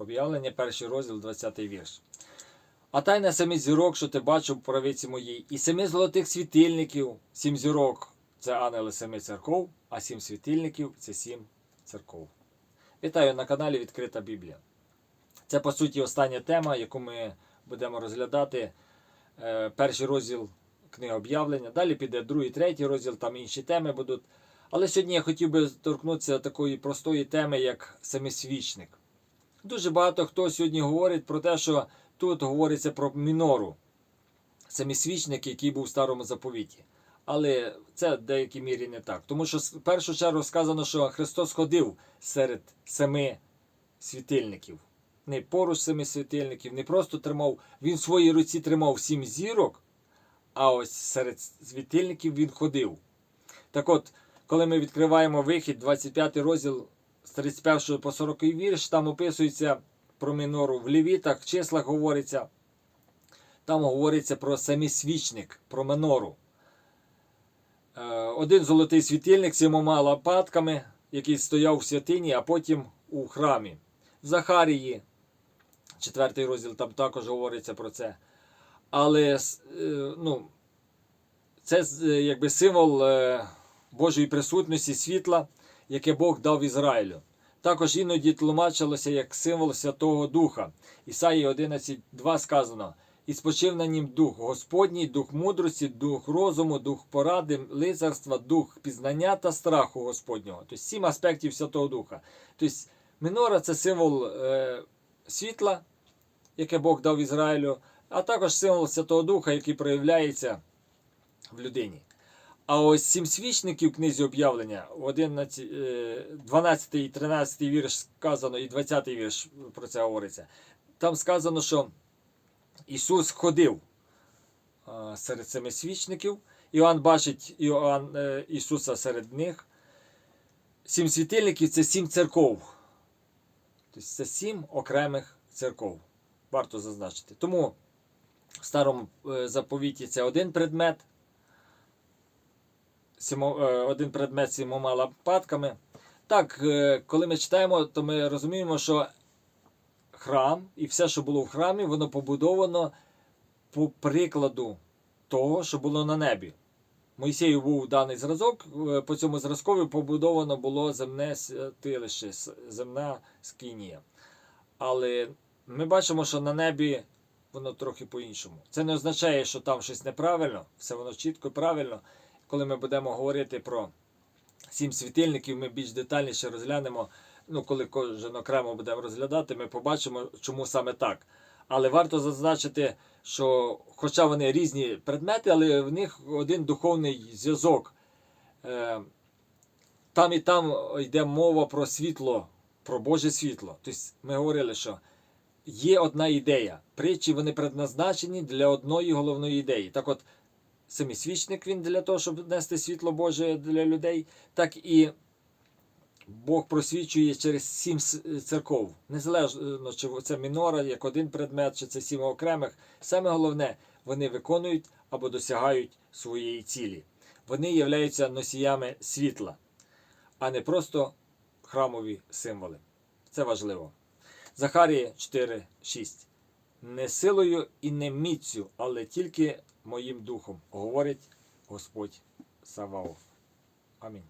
Об'явлення, перший розділ, 20 вірш. А тайна семи зірок, що ти бачив в правиці моїй, і семи золотих світильників, сім зірок це ангели семи церков, а сім світильників це сім церков. Вітаю на каналі Відкрита Біблія. Це по суті остання тема, яку ми будемо розглядати. Е, Перший розділ книги об'явлення. Далі піде другий, третій розділ, там інші теми будуть. Але сьогодні я хотів би торкнутися такої простої теми, як семисвічник. Дуже багато хто сьогодні говорить про те, що тут говориться про мінору, семисвічник, який був в старому заповіті. Але це в деякій мірі не так. Тому що в першу чергу сказано, що Христос ходив серед семи світильників. Не поруч семи світильників, не просто тримав, він в своїй руці тримав сім зірок, а ось серед світильників він ходив. Так от, коли ми відкриваємо вихід, 25 розділ з 31 по 40 вірш, там описується про минору в лівітах, в числах говориться. Там говориться про семисвічник, про минору. Е, Один золотий світильник з сімома лопатками, який стояв в святині, а потім у храмі. В Захарії, четвертий розділ, там також говориться про це. Але е, ну, це е, якби символ Божої присутності світла, яке Бог дав Ізраїлю. Також іноді тлумачилося як символ Святого Духа. Ісаї 11.2 сказано: І спочив на нім дух Господній, дух мудрості, дух розуму, дух поради, лицарства, дух пізнання та страху Господнього. Тобто сім аспектів Святого Духа. Тобто минора це символ е, світла, яке Бог дав Ізраїлю, а також символ Святого Духа, який проявляється в людині. А ось сім свічників в книзі об'явлення, в 11, е, 12 і 13 вірш сказано, і 20 вірш про це говориться. Там сказано, що Ісус ходив серед семи свічників. Іоанн бачить Іоанн, е, Ісуса серед них. Сім світильників це сім церков. Тобто це сім окремих церков. Варто зазначити. Тому в старому е, заповіті це один предмет е, один предмет сімома лопатками. Так, е, коли ми читаємо, то ми розуміємо, що храм і все, що було в храмі, воно побудовано по прикладу того, що було на небі. Мойсею був даний зразок, е, по цьому зразкові побудовано було земне святилище, земна скинія. Але ми бачимо, що на небі воно трохи по-іншому. Це не означає, що там щось неправильно, все воно чітко правильно. Коли ми будемо говорити про сім світильників, ми більш детальніше розглянемо. Ну, коли кожен окремо будемо розглядати, ми побачимо, чому саме так. Але варто зазначити, що, хоча вони різні предмети, але в них один духовний зв'язок. Е, Там і там йде мова про світло, про Боже світло. Тобто ми говорили, що є одна ідея. Притчі вони предназначені для одної головної ідеї. Так от, семисвічник він для того, щоб нести світло Боже для людей, так і Бог просвічує через сім церков. Незалежно, чи це мінора, як один предмет, чи це сім окремих. Саме головне, вони виконують або досягають своєї цілі. Вони являються носіями світла, а не просто храмові символи. Це важливо. Захарія 4.6. Не силою і не міцю, але тільки моїм духом, говорить Господь Саваоф. Амінь.